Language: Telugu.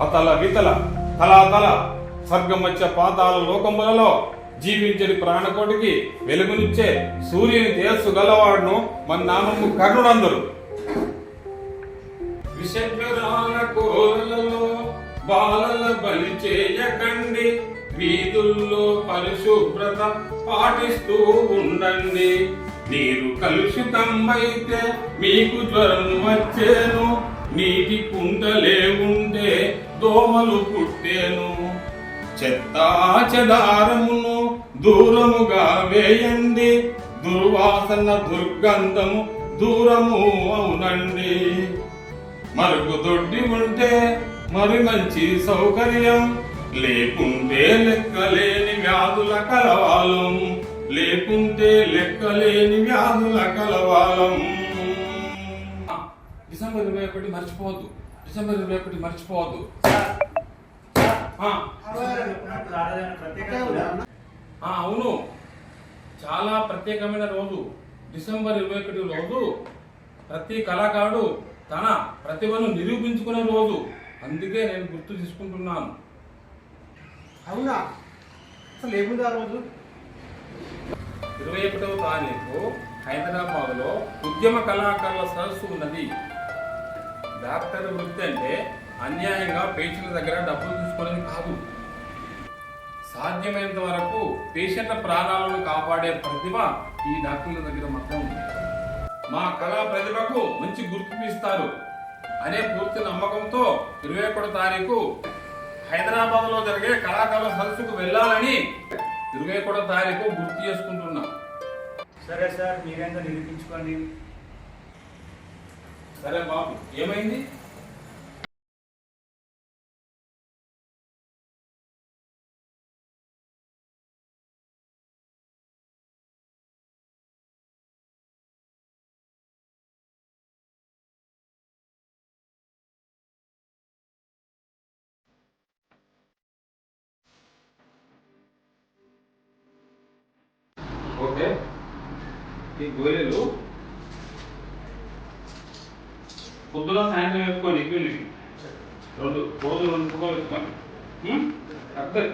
అతల వితల తలాతల స్వర్గమధ్య పాతాల లోకములలో జీవించని ప్రాణకోటికి వెలుగునిచ్చే సూర్యుని తేజస్సు గలవాడును మన నామము కర్ణుడందరు. విషగ్రాల కోరలలో బాలల బలి చేయకండి. వీధుల్లో పరిశుభ్రత పాటిస్తూ ఉండండి. నీరు కలుషితం అయితే మీకు జ్వరం వచ్చేను. నీటి కుంటలే ఉండే దోమలు పుట్టేను. చెత్తా చెదారమును దూరముగా వేయండి. దుర్వాసన దుర్గంధము దూరము అవునండి. మరుగు దొడ్డి ఉంటే మరి మంచి సౌకర్యం. లేకుంటే లెక్కలేని వ్యాధుల కలవాలం. లేకుంటే లెక్కలేని వ్యాధుల కలవాలం. డిసెంబర్ ఇరవై ఒకటి మర్చిపోవద్దు. డిసెంబర్ ఇరవై ఒకటి మర్చిపోవద్దు. అవును. చాలా ప్రత్యేకమైన రోజు. డిసెంబర్ ఇరవై ఒకటి రోజు ప్రతి కళాకారుడు తన ప్రతిభను నిరూపించుకునే రోజు. అందుకే నేను గుర్తు తీసుకుంటున్నాను. అవునా? అసలు ఏముంది ఆ రోజు? ఇరవై ఒకటవ తారీఖు హైదరాబాద్లో ఉద్యమ కళాకారుల సదస్సు ఉన్నది. డాక్టర్ వృత్తి అంటే అన్యాయంగా పేషెంట్ల దగ్గర డబ్బులు తీసుకోవడం కాదు. సాధ్యమైనంత వరకు పేషెంట్ల ప్రాణాలను కాపాడే ప్రతిభ ఈ డాక్టర్ల దగ్గర మాత్రం ఉంది. మా కళా ప్రతిభకు మంచి గుర్తింపు ఇస్తారు అనే పూర్తి నమ్మకంతో ఇరవై ఒకటో తారీఖు హైదరాబాద్లో జరిగే కళాకారుల సదస్సుకు వెళ్ళాలని ఇరవై ఒకటో తారీఖు గుర్తు చేసుకుంటున్నాం. సరే సార్ మీరేందో నిరూపించుకోండి. సరే బాబు ఏమైంది? ఓకే. ఈ గోళీలు పొద్దున సాయంత్రం వేసుకోండి ఇవి రెండు రోజు రెండు పుక్కలు వేసుకోండి అర్థం.